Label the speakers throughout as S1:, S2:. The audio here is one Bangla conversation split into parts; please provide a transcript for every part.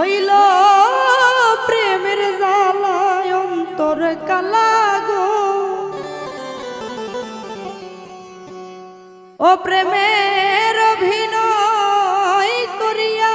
S1: হইল প্রেমের জালায় অন্তর কালা ও প্রেমের অভিনয় করিয়া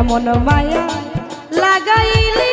S1: কেমন মায়া লাগাইলি